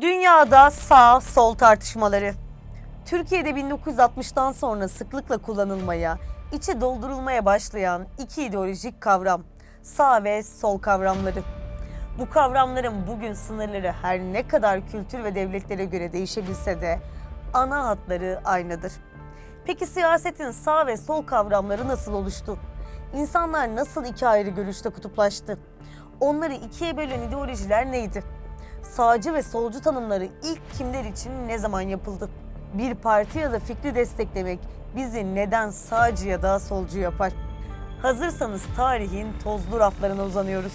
Dünyada sağ sol tartışmaları. Türkiye'de 1960'tan sonra sıklıkla kullanılmaya, içi doldurulmaya başlayan iki ideolojik kavram. Sağ ve sol kavramları. Bu kavramların bugün sınırları her ne kadar kültür ve devletlere göre değişebilse de ana hatları aynıdır. Peki siyasetin sağ ve sol kavramları nasıl oluştu? İnsanlar nasıl iki ayrı görüşte kutuplaştı? Onları ikiye bölen ideolojiler neydi? Sağcı ve solcu tanımları ilk kimler için ne zaman yapıldı? Bir parti ya da fikri desteklemek bizi neden sağcı ya da solcu yapar? Hazırsanız tarihin tozlu raflarına uzanıyoruz.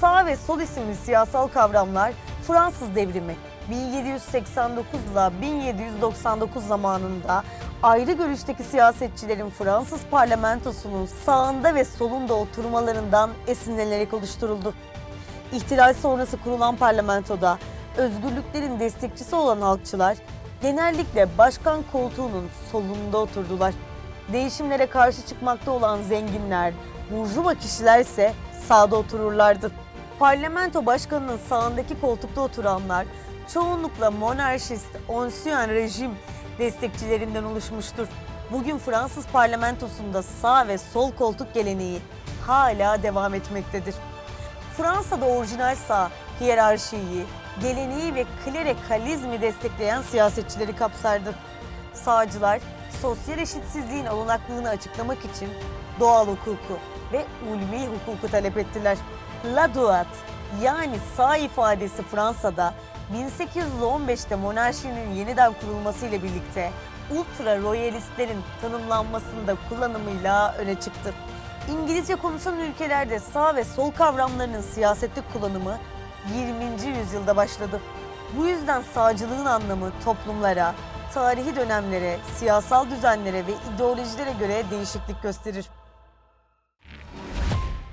Sağ ve sol isimli siyasal kavramlar Fransız devrimi 1789 ile 1799 zamanında ayrı görüşteki siyasetçilerin Fransız parlamentosunun sağında ve solunda oturmalarından esinlenerek oluşturuldu. İhtilal sonrası kurulan parlamentoda özgürlüklerin destekçisi olan halkçılar genellikle başkan koltuğunun solunda oturdular. Değişimlere karşı çıkmakta olan zenginler, burjuva kişiler ise sağda otururlardı. Parlamento başkanının sağındaki koltukta oturanlar çoğunlukla monarşist, ancien rejim destekçilerinden oluşmuştur. Bugün Fransız parlamentosunda sağ ve sol koltuk geleneği hala devam etmektedir. Fransa'da orijinal sağ, hiyerarşiyi, geleneği ve klerikalizmi destekleyen siyasetçileri kapsardı. Sağcılar, sosyal eşitsizliğin olunaklığını açıklamak için doğal hukuku ve ulvi hukuku talep ettiler. La droite yani sağ ifadesi Fransa'da 1815'te monarşinin yeniden kurulması ile birlikte ultra royalistlerin tanımlanmasında kullanımıyla öne çıktı. İngilizce konuşan ülkelerde sağ ve sol kavramlarının siyasette kullanımı 20. yüzyılda başladı. Bu yüzden sağcılığın anlamı toplumlara, tarihi dönemlere, siyasal düzenlere ve ideolojilere göre değişiklik gösterir.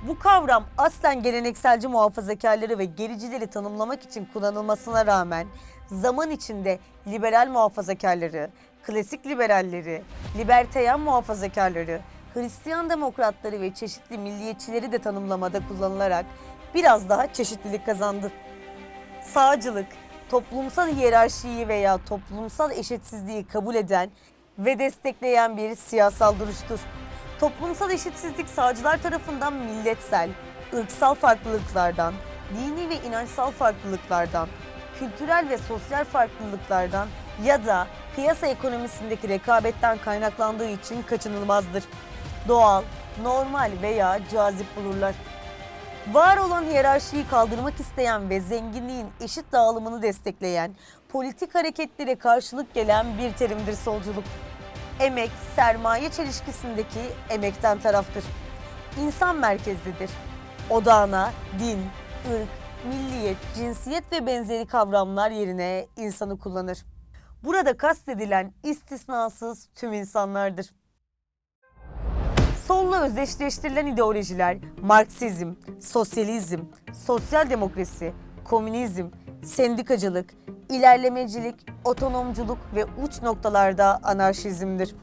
Bu kavram aslen gelenekselci muhafazakarları ve gericileri tanımlamak için kullanılmasına rağmen zaman içinde liberal muhafazakarları, klasik liberalleri, liberteyen muhafazakarları, Hristiyan demokratları ve çeşitli milliyetçileri de tanımlamada kullanılarak biraz daha çeşitlilik kazandı. Sağcılık, toplumsal hiyerarşiyi veya toplumsal eşitsizliği kabul eden ve destekleyen bir siyasal duruştur. Toplumsal eşitsizlik sağcılar tarafından milletsel, ırksal farklılıklardan, dini ve inançsal farklılıklardan, kültürel ve sosyal farklılıklardan ya da piyasa ekonomisindeki rekabetten kaynaklandığı için kaçınılmazdır. Doğal, normal veya cazip bulurlar. Var olan hiyerarşiyi kaldırmak isteyen ve zenginliğin eşit dağılımını destekleyen, politik hareketlere karşılık gelen bir terimdir solculuk. Emek, sermaye çelişkisindeki emekten taraftır. İnsan merkezlidir. Odağına din, ırk, milliyet, cinsiyet ve benzeri kavramlar yerine insanı kullanır. Burada kastedilen istisnasız tüm insanlardır. Solla özdeşleştirilen ideolojiler Marksizm, sosyalizm, sosyal demokrasi, komünizm, sendikacılık, ilerlemecilik, otonomculuk ve uç noktalarda anarşizmdir.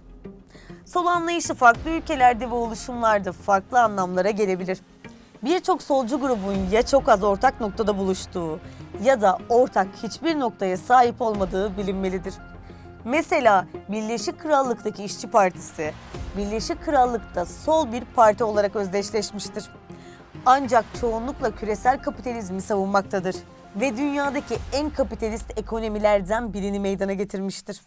Sol anlayışı farklı ülkelerde ve oluşumlarda farklı anlamlara gelebilir. Birçok solcu grubun ya çok az ortak noktada buluştuğu ya da ortak hiçbir noktaya sahip olmadığı bilinmelidir. Mesela Birleşik Krallık'taki İşçi Partisi, Birleşik Krallık'ta sol bir parti olarak özdeşleşmiştir. Ancak çoğunlukla küresel kapitalizmi savunmaktadır ve dünyadaki en kapitalist ekonomilerden birini meydana getirmiştir.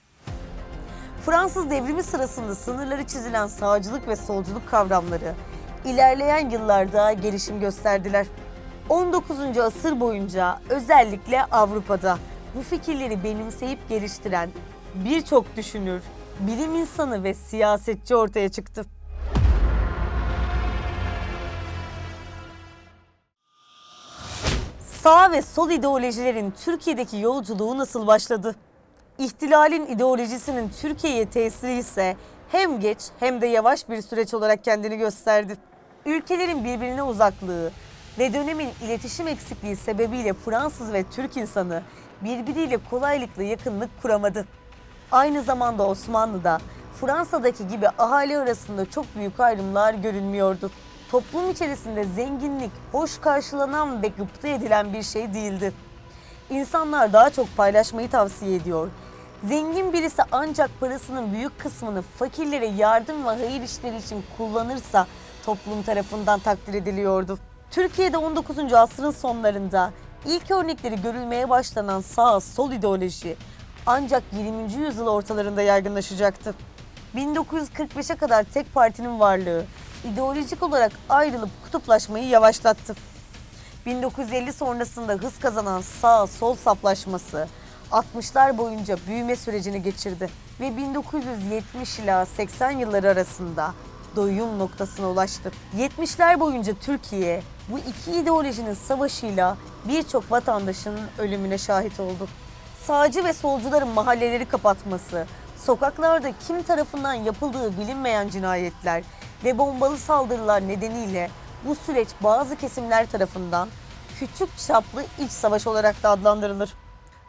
Fransız devrimi sırasında sınırları çizilen sağcılık ve solculuk kavramları ilerleyen yıllarda gelişim gösterdiler. 19. asır boyunca özellikle Avrupa'da bu fikirleri benimseyip geliştiren birçok düşünür, bilim insanı ve siyasetçi ortaya çıktı. Sağ ve sol ideolojilerin Türkiye'deki yolculuğu nasıl başladı? İhtilalin ideolojisinin Türkiye'ye tesiri ise hem geç hem de yavaş bir süreç olarak kendini gösterdi. Ülkelerin birbirine uzaklığı ve dönemin iletişim eksikliği sebebiyle Fransız ve Türk insanı birbiriyle kolaylıkla yakınlık kuramadı. Aynı zamanda Osmanlı'da Fransa'daki gibi ahali arasında çok büyük ayrımlar görünmüyordu. Toplum içerisinde zenginlik hoş karşılanan ve gıpta edilen bir şey değildi. İnsanlar daha çok paylaşmayı tavsiye ediyor. Zengin birisi ancak parasının büyük kısmını fakirlere yardım ve hayır işleri için kullanırsa toplum tarafından takdir ediliyordu. Türkiye'de 19. asrın sonlarında ilk örnekleri görülmeye başlanan sağ sol ideoloji ancak 20. yüzyıl ortalarında yaygınlaşacaktı. 1945'e kadar tek partinin varlığı ideolojik olarak ayrılıp kutuplaşmayı yavaşlattı. 1950 sonrasında hız kazanan sağ sol saflaşması 60'lar boyunca büyüme sürecini geçirdi ve 1970 ila 80 yılları arasında doyum noktasına ulaştı. 70'ler boyunca Türkiye bu iki ideolojinin savaşıyla birçok vatandaşın ölümüne şahit oldu. Sağcı ve solcuların mahalleleri kapatması, sokaklarda kim tarafından yapıldığı bilinmeyen cinayetler ve bombalı saldırılar nedeniyle bu süreç bazı kesimler tarafından küçük çaplı iç savaş olarak da adlandırılır.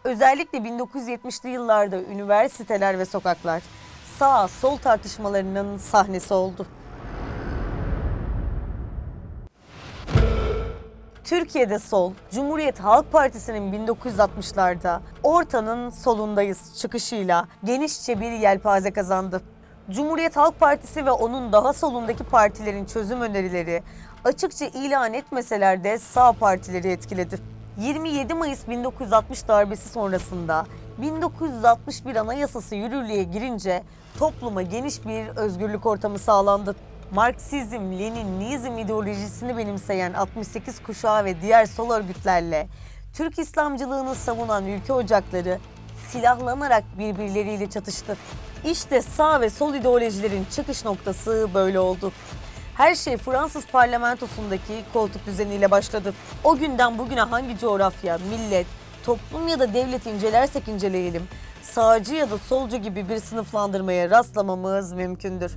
Özellikle 1970'li yıllarda üniversiteler ve sokaklar sağ sol tartışmalarının sahnesi oldu. Türkiye'de sol, Cumhuriyet Halk Partisi'nin 1960'larda ortanın solundayız çıkışıyla genişçe bir yelpaze kazandı. Cumhuriyet Halk Partisi ve onun daha solundaki partilerin çözüm önerileri açıkça ilan etmeseler de sağ partileri etkiledi. 27 Mayıs 1960 darbesi sonrasında 1961 Anayasası yürürlüğe girince topluma geniş bir özgürlük ortamı sağlandı. Marksizm, Leninizm ideolojisini benimseyen 68 kuşağı ve diğer sol örgütlerle Türk İslamcılığını savunan ülke ocakları silahlanarak birbirleriyle çatıştı. İşte sağ ve sol ideolojilerin çıkış noktası böyle oldu. Her şey Fransız parlamentosundaki koltuk düzeniyle başladı. O günden bugüne hangi coğrafya, millet, toplum ya da devlet incelersek inceleyelim, sağcı ya da solcu gibi bir sınıflandırmaya rastlamamız mümkündür.